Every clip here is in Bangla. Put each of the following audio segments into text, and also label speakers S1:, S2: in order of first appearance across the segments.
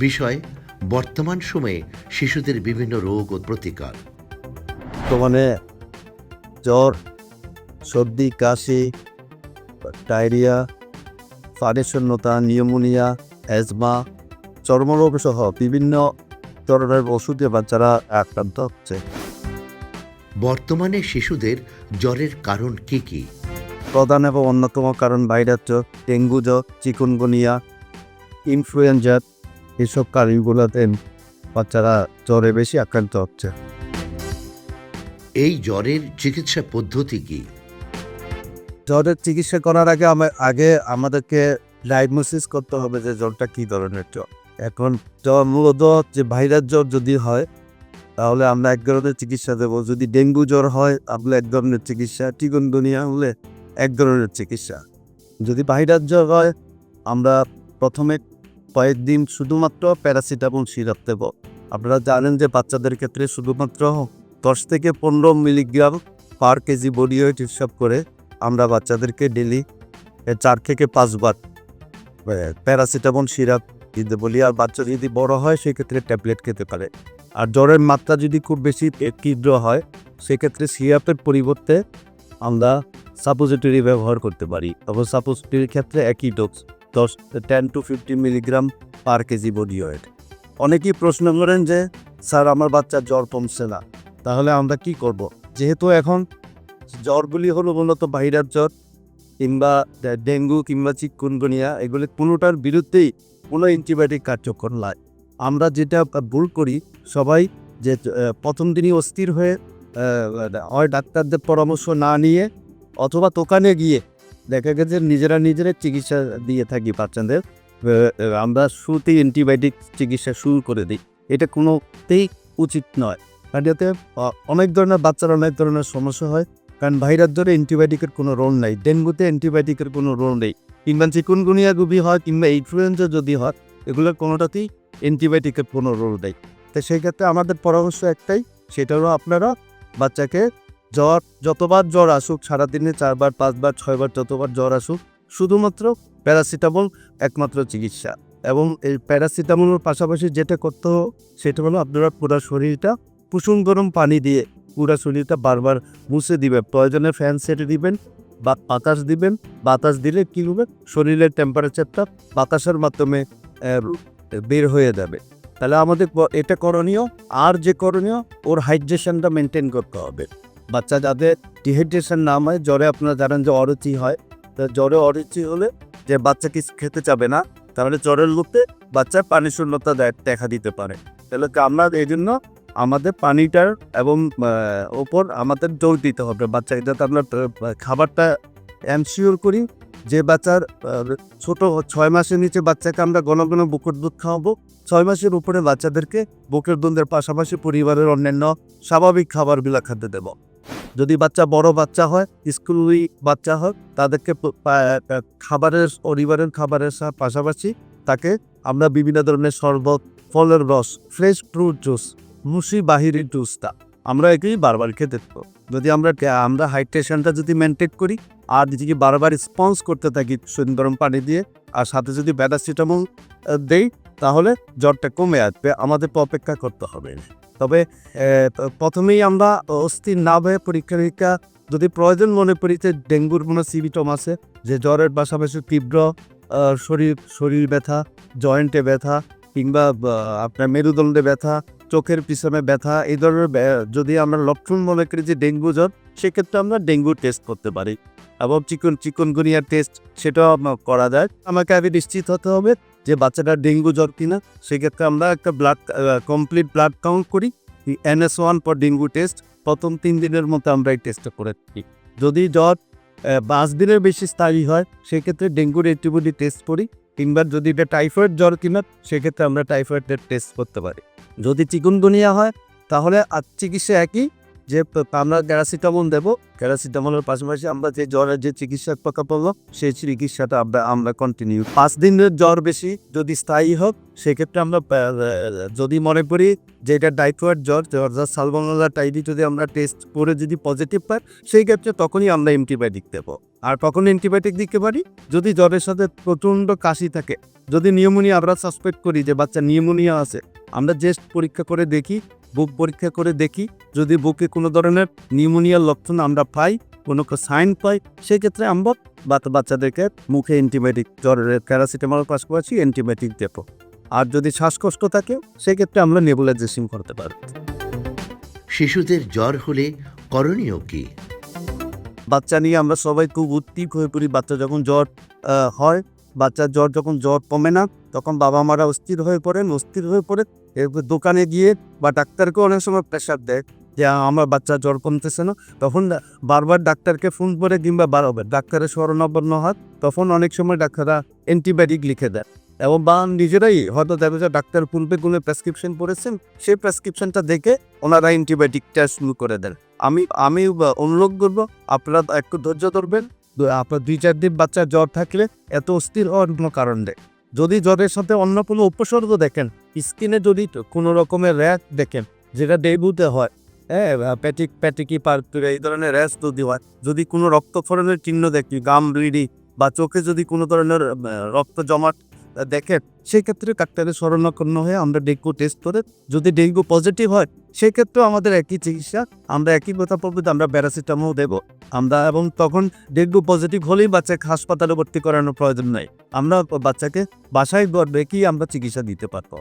S1: বিষয় বর্তমান সময়ে শিশুদের বিভিন্ন রোগ ও প্রতিকার।
S2: বর্তমানে জ্বর সর্দি কাশি ডায়রিয়া পানিশূন্যতা নিউমোনিয়া অ্যাজমা চর্মরোগ সহ বিভিন্ন ধরনের ওষুধে বাচ্চারা আক্রান্ত হচ্ছে।
S1: বর্তমানে শিশুদের জ্বরের কারণ কি কি?
S2: প্রধান এবং অন্যতম কারণ ভাইরাস জ্বর ডেঙ্গু জ্বর চিকুনগুনিয়া ইনফ্লুয়েঞ্জা এসব কারণগুলোতে বাচ্চারা জ্বরে বেশি আক্রান্ত হচ্ছে।
S1: এই জ্বরের চিকিৎসা পদ্ধতি কি?
S2: জ্বরের চিকিৎসা করার আগে আমা- আগে আমাদেরকে ডায়াগনোসিস করতে হবে যে জ্বরটা কী ধরনের জ্বর। এখন জ্বর মূলত যে ভাইরাস জ্বর যদি হয় তাহলে আমরা এক ধরনের চিকিৎসা দেবো। যদি ডেঙ্গু জ্বর হয় তাহলে এক ধরনের চিকিৎসা। টিকনগুনিয়া হলে এক ধরনের চিকিৎসা। যদি ভাইরাস জ্বর হয় আমরা প্রথমে কয়েকদিন শুধুমাত্র প্যারাসিটামল সিরাপ দেবো। আপনারা জানেন যে বাচ্চাদের ক্ষেত্রে শুধুমাত্র দশ থেকে পনেরো milligram per KG body weight হিসাব করে আমরা বাচ্চাদেরকে ডেলি চার থেকে পাঁচবার প্যারাসিটামল সিরাপ দিতে বলি। আর বাচ্চা যদি বড় হয়, সেক্ষেত্রে ট্যাবলেট খেতে পারে। আর জ্বরের মাত্রা যদি খুব বেশি তীব্র হয়, সেক্ষেত্রে সিরাপের পরিবর্তে আমরা সাপোজিটরি ব্যবহার করতে পারি। তবে সাপোজিটরির ক্ষেত্রে একই ডোজ দশ ten to fifty milligram per KG body weight অনেকেই প্রশ্ন করেন যে, স্যার, আমার বাচ্চার জ্বর কমছে না। তাহলে আমরা কি করব? যেহেতু এখন জ্বরগুলি হলো মূলত ভাইরাস জ্বর, কিংবা ডেঙ্গু কিংবা চিকুনগুনিয়া, এগুলি কোনোটার বিরুদ্ধেই কোনো অ্যান্টিবায়োটিক কার্যকর নয় আমরা যেটা ভুল করি, সবাই যে প্রথম দিনই অস্থির হয়ে হয় ডাক্তারদের পরামর্শ না নিয়ে, অথবা দোকানে গিয়ে দেখা গেছে নিজেরা নিজেরা চিকিৎসা দিয়ে থাকি বাচ্চাদের। আমরা শুরুতেই অ্যান্টিবায়োটিক চিকিৎসা শুরু করে দিই। এটা কোনোতেই উচিত নয়। কারণ এতে অনেক ধরনের বাচ্চার অনেক ধরনের সমস্যা হয়। কারণ ভাইরাস জ্বরে অ্যান্টিবায়োটিকের কোনো রোল নেই। ডেঙ্গুতে অ্যান্টিবায়োটিকের কোনো রোল নেই। কিংবা চিকুনগুনিয়া যদি হয়, কিংবা ইনফ্লুয়েঞ্জা যদি হয়, এগুলোর কোনোটাতেই অ্যান্টিবায়োটিকের কোনো রোল নেই। তো সেই ক্ষেত্রে আমাদের পরামর্শ একটাই সেটা হলো আপনারা বাচ্চাকে জ্বর, যতবার জ্বর আসুক, সারাদিনে চারবার, পাঁচবার, ছয়বার যতবার জ্বর আসুক, শুধুমাত্র প্যারাসিটামল একমাত্র চিকিৎসা। এবং এই প্যারাসিটামলের পাশাপাশি যেটা করতে সেটা হলো আপনারা পুরো শরীরটা কুসুম গরম পানি দিয়ে পুরো শরীরটা বারবার মুছে দিবেন। প্রয়োজনে ফ্যান সেটে দিবেন, বা বাতাস দিবেন। বাতাস দিলে কী হবে? শরীরের টেম্পারেচারটা বাতাসের মাধ্যমে বের হয়ে যাবে। তাহলে আমাদের এটা করণীয়। আর যে করণীয়, ওর হাইড্রেশনটা মেনটেন করতে হবে। বাচ্চা যাদের ডিহাইড্রেশন না হয়, জ্বরে আপনারা জানেন যে অরুচি হয়। তা জ্বরে অরুচি হলে যে বাচ্চা কিছু খেতে চাবে না, তাহলে জ্বরের লোকতে বাচ্চার পানি শূন্যতা দেখা দিতে পারে। তাহলে আমরা এই জন্য আমাদের পানিটার এবং ওপর আমাদের জোর দিতে হবে। বাচ্চা যাতে আমরা খাবারটা এনশিওর করি যে বাচ্চার ছোট ছয় মাসের নিচে বাচ্চাকে আমরা ঘন ঘন বুকের দুধ খাওয়াবো। ছয় মাসের উপরে বাচ্চাদেরকে বুকের দুধের পাশাপাশি পরিবারের অন্যান্য স্বাভাবিক খাবারগুলো খেতে দেব। যদি বাচ্চা বড় বাচ্চা হয়, স্কুলি বাচ্চা হোক, তাদেরকে খাবারের, পরিবারের খাবারের পাশাপাশি তাকে আমরা বিভিন্ন ধরনের শরবত, ফলের রস ফ্রেশ ফ্রুট জুস মুসি বাহিরের জুসটা আমরা একেই বারবার খেতে দেবো যদি আমরা আমরা হাইড্রেশনটা যদি মেনটেন করি, আর যদি বারবার স্পঞ্জ করতে থাকি গরম পানি দিয়ে, আর সাথে যদি প্যারাসিটামল দেই তাহলে জ্বরটা কমে আসবে, আমাদের অপেক্ষা করতে হবে। তবে প্রথমেই আমরা অস্থির না হয়ে পরীক্ষা নিরীক্ষা যদি প্রয়োজন মনে করি যে ডেঙ্গুর কোনো সিভিটম আছে, যে জ্বরের পাশাপাশি তীব্র শরীর শরীর ব্যথা, জয়েন্টে ব্যথা কিংবা আপনার মেরুদণ্ডে ব্যথা, চোখের পিছনে ব্যথা, এই ধরনের যদি আমরা লক্ষণ মনে করি যে ডেঙ্গু জ্বর, সেক্ষেত্রে আমরা ডেঙ্গু টেস্ট করতে পারি। এবং চিকন চিকনগুনিয়ার টেস্ট সেটাও করা যায়। আমাকে আগে নিশ্চিত হতে হবে যে বাচ্চাটা ডেঙ্গু জ্বর কিনা, সেক্ষেত্রে আমরা একটা ব্লাড কমপ্লিট ব্লাড কাউন্ট করি। NS one for dengue test প্রথম তিন দিনের মতো আমরা এই টেস্টটা করে থাকি। যদি জ্বর পাঁচ দিনের বেশি স্থায়ী হয়, সেক্ষেত্রে ডেঙ্গুর অ্যান্টিবডি টেস্ট করি, কিংবা যদি এটা টাইফয়েড জ্বর কিনা, সেক্ষেত্রে আমরা টাইফয়েডের টেস্ট করতে পারি। যদি চিকুনগুনিয়া হয়, তাহলে আর চিকিৎসা একই যে আমরা প্যারাসিটামল দেব, প্যারাসিটামলের পাশাপাশি আমরা যে জ্বরের যে চিকিৎসা পাকা পড়ল সেই চিকিৎসাটা আমরা আমরা কন্টিনিউ পাঁচ দিনের জ্বর বেশি যদি স্থায়ী হোক, সেক্ষেত্রে আমরা যদি মনে করি যে এটা টাইফয়েড জ্বর অর্থাৎ সালমোনেলা টাইডি যদি আমরা টেস্ট করে যদি পজিটিভ পাই, সেই ক্ষেত্রে তখনই আমরা অ্যান্টিবায়োটিক দেবো। আর কখন অ্যান্টিবায়োটিক দিতে পারি? যদি জ্বরের সাথে প্রচণ্ড কাশি থাকে, যদি নিউমোনিয়া আমরা সাসপেক্ট করি যে বাচ্চা নিউমোনিয়া আছে, আমরা জেস্ট পরীক্ষা করে দেখি বুক পরীক্ষা করে দেখি। যদি বুকে কোনো ধরনের নিউমোনিয়ার লক্ষণ আমরা পাই কোনো সাইন পাই সেক্ষেত্রে আমরা বাচ্চা বাচ্চাদেরকে মুখে অ্যান্টিবায়োটিক জ্বরের প্যারাসিটামল পাশাপাশি অ্যান্টিবায়োটিক দেবো। আর যদি শ্বাসকষ্ট থাকে সেক্ষেত্রে আমরা নেবুলাইজেশন করতে পারি
S1: শিশুদের জ্বর হলে করণীয় কি?
S2: বাচ্চা নিয়ে আমরা সবাই খুব উদ্বিগ হয়ে পড়ি। বাচ্চা যখন জ্বর হয় বাচ্চার জ্বর যখন জ্বর কমে না তখন বাবা মারা অস্থির হয়ে পড়েন। অস্থির হয়ে পড়ে এরপর দোকানে গিয়ে বা ডাক্তারকে অনেক সময় প্রেশার দেয় যে আমার বাচ্চা জ্বর কমতেছে না। তখন বারবার ডাক্তারকে ফোন করে কিংবা বারবার ডাক্তারের স্মরণাপন্ন হয়, তখন অনেক সময় ডাক্তাররা অ্যান্টিবায়োটিক লিখে দেয়। এবং বা, নিজেরাই হয়তো দেখা যায় ডাক্তার পূর্বে কোনো প্রেসক্রিপশন পড়েছেন, সেই প্রেসক্রিপশনটা দেখে ওনারা অ্যান্টিবায়োটিকটা শুরু করে দেন। আমি আমি অনুরোধ করব, আপনারা একটু ধৈর্য ধরবেন। আপনার দুই, চার দিন বাচ্চার জ্বর থাকলে এত অস্থির হওয়ার কোনো কারণ নেই। যদি জ্বরের সাথে অন্য কোনো উপসর্গ দেখেন, স্কিনে যদি কোনো রকমের র্যাশ দেখেন, যেটা ডেঙ্গুতে হয় হ্যাঁ প্যাটিক প্যাটিকি পার এই ধরনের র্যাশ যদি হয়, যদি কোনো রক্তক্ষরণের চিহ্ন দেখি, গাম ব্লিডি বা চোখে যদি কোনো ধরনের রক্ত জমাট দেখেন, সেক্ষেত্রে ডাক্তারের শরণাপন্ন হয়ে আমরা ডেঙ্গু টেস্ট করে, যদি ডেঙ্গু পজিটিভ হয়, সেক্ষেত্রেও আমাদের একই চিকিৎসা, আমরা একই কথা যে আমরা প্যারাসিটামল দেবো। আমরা এবং তখন ডেঙ্গু পজিটিভ হলেই বাচ্চাকে হাসপাতালে ভর্তি করানোর প্রয়োজন নাই। আমরা বাচ্চাকে বাসায় রেখেই আমরা চিকিৎসা দিতে পারব।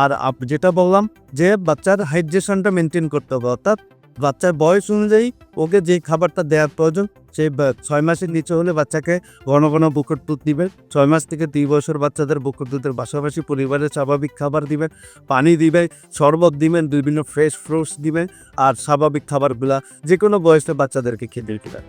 S2: আর যেটা বললাম যে বাচ্চার হাইড্রেশনটা মেনটেন করতে হবে, অর্থাৎ বাচ্চার বয়স অনুযায়ী ওকে যে খাবারটা দেওয়ার প্রয়োজন সেই ছয় মাসের নিচে হলে বাচ্চাকে ঘন ঘন বুকের দুধ দিবেন। ছয় মাস থেকে দুই বছর বাচ্চাদের বুকের দুধের পাশাপাশি পরিবারের স্বাভাবিক খাবার দিবেন, পানি দিবেন, শরবত দিবেন, বিভিন্ন ফ্রেশ ফ্রুটস দিবেন আর স্বাভাবিক খাবারগুলা যে কোনো বয়সে বাচ্চাদেরকে খেতে দিবেন।